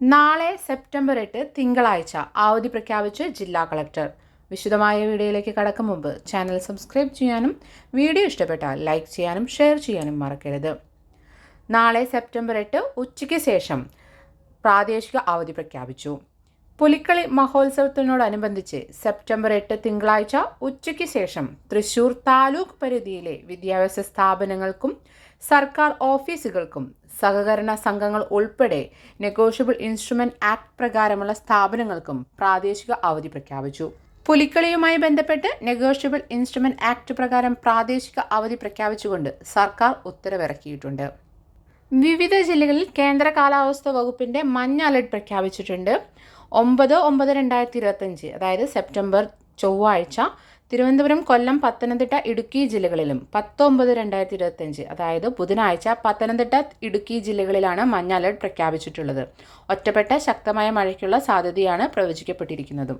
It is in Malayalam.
നാളെ സെപ്റ്റംബർ എട്ട് തിങ്കളാഴ്ച അവധി പ്രഖ്യാപിച്ച് ജില്ലാ കളക്ടർ. വിശദമായ വീഡിയോയിലേക്ക് കടക്കും മുമ്പ് ചാനൽ സബ്സ്ക്രൈബ് ചെയ്യാനും വീഡിയോ ഇഷ്ടപ്പെട്ടാൽ ലൈക്ക് ചെയ്യാനും ഷെയർ ചെയ്യാനും മറക്കരുത്. നാളെ സെപ്റ്റംബർ എട്ട് ഉച്ചയ്ക്ക് ശേഷം പ്രാദേശിക അവധി പ്രഖ്യാപിച്ചു. പുലിക്കളി മഹോത്സവത്തിനോടനുബന്ധിച്ച് സെപ്റ്റംബർ എട്ട് തിങ്കളാഴ്ച ഉച്ചയ്ക്ക് ശേഷം തൃശൂർ താലൂക്ക് പരിധിയിലെ വിദ്യാഭ്യാസ സ്ഥാപനങ്ങൾക്കും സർക്കാർ ഓഫീസുകൾക്കും സഹകരണ സംഘങ്ങൾ ഉൾപ്പെടെ നെഗോഷ്യബിൾ ഇൻസ്ട്രുമെന്റ് ആക്ട് പ്രകാരമുള്ള സ്ഥാപനങ്ങൾക്കും പ്രാദേശിക അവധി പ്രഖ്യാപിച്ചു. പുലിക്കളിയുമായി ബന്ധപ്പെട്ട് നെഗോഷ്യബിൾ ഇൻസ്ട്രുമെന്റ് ആക്ട് പ്രകാരം പ്രാദേശിക അവധി പ്രഖ്യാപിച്ചുകൊണ്ട് സർക്കാർ ഉത്തരവിറക്കിയിട്ടുണ്ട്. വിവിധ ജില്ലകളിൽ കേന്ദ്ര കാലാവസ്ഥ വകുപ്പിന്റെ മഞ്ഞ അലർട്ട് പ്രഖ്യാപിച്ചിട്ടുണ്ട്. ഒമ്പത് ഒമ്പത് രണ്ടായിരത്തി ഇരുപത്തഞ്ച് അതായത് സെപ്റ്റംബർ ചൊവ്വാഴ്ച തിരുവനന്തപുരം കൊല്ലം പത്തനംതിട്ട ഇടുക്കി ജില്ലകളിലും പത്തൊമ്പത് രണ്ടായിരത്തി ഇരുപത്തഞ്ച് അതായത് ബുധനാഴ്ച പത്തനംതിട്ട ഇടുക്കി ജില്ലകളിലാണ് മഞ്ഞ അലർട്ട് പ്രഖ്യാപിച്ചിട്ടുള്ളത്. ഒറ്റപ്പെട്ട ശക്തമായ മഴയ്ക്കുള്ള സാധ്യതയാണ് പ്രവചിക്കപ്പെട്ടിരിക്കുന്നതും.